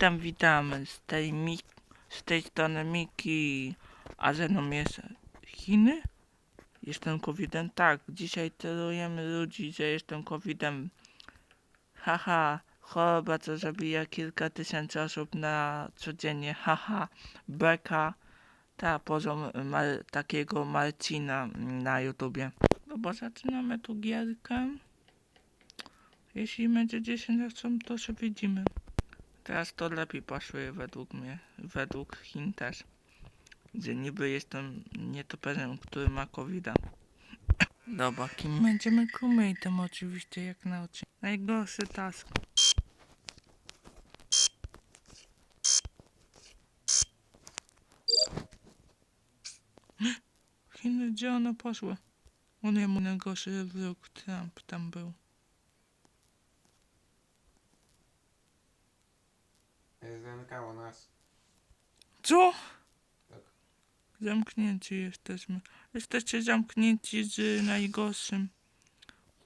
Witam, witam. Z tej, mi... z tej strony Miki. A ze mną jest Chiny? Jestem covidem? Tak, dzisiaj terujemy ludzi, że jestem covidem. Haha, choroba co zabija kilka tysięcy osób na codziennie. Haha, beka. Ta poziom mar- takiego Marcina na YouTubie. No bo zaczynamy tu gierkę. Jeśli będzie 10 osób, to się widzimy. Teraz to lepiej pasuje według mnie, według Chin też. Gdzie niby jestem nietoperem, który ma covid. Dobra, kim będziemy crewmate'em oczywiście, jak na oczy. Najgorszy task. Chiny, gdzie one poszły? O nie, mój najgorszy wróg Trump tam był. Zamykało nas. Co? Tak. Zamknięci jesteśmy. Jesteście zamknięci z najgorszym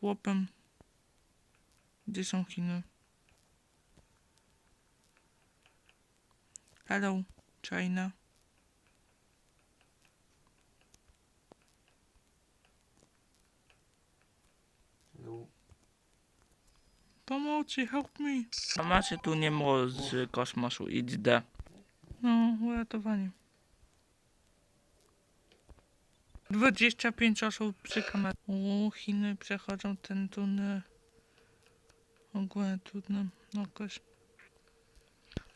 chłopem. Gdzie są Chiny? Hello, China. Pomocy, help me. A macie tu nie mo z kosmosu, XD. No, uratowanie. 25 osób przy kamerze. O, Chiny przechodzą ten tunel. Ogólnie trudno. Jakoś.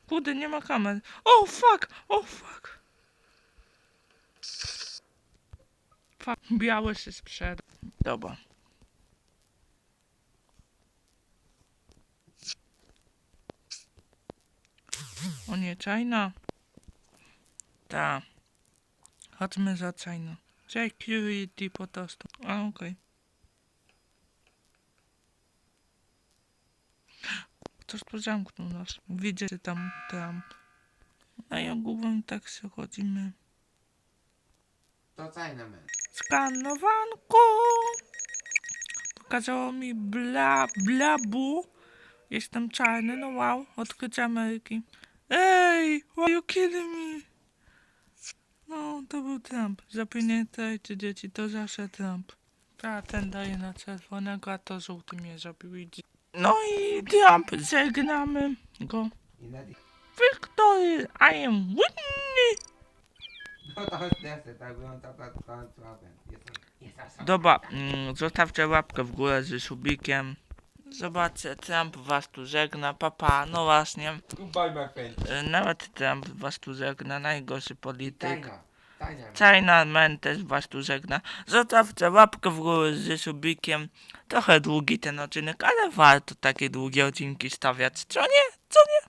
Kurde, nie ma kamer. O, fuck! O, fuck! Fuck, biały się sprzeda. Dobra. Nie, China. Ta. Chodźmy za China. Security po prostu. A, okej. Ktoś tu zamknął nas. Widzę, tam Trump. A ja głową tak sobie chodzimy. To Chinaman. Skanowanko! Pokazało mi bla, blabu. Jestem czarny, no wow, odkrycie Ameryki. Ej, why you killing me? No, to był Trump. Zapamiętajcie dzieci, to zawsze Trump. A ten daje na czerwonego, a to żółty mnie dzi- No i Trump, żegnamy go. Victory, I am Whitney! No tak. Dobra, mm, zostawcie łapkę w górę z subikiem. Zobaczcie, Trump was tu żegna, papa, no właśnie. Goodbye my friend. y, Nawet Trump was tu żegna, najgorszy polityk. China. China. China Man też was tu żegna. Zostawcie łapkę w górę z subikiem. Trochę długi ten odcinek, ale warto takie długie odcinki stawiać, co nie? Co nie?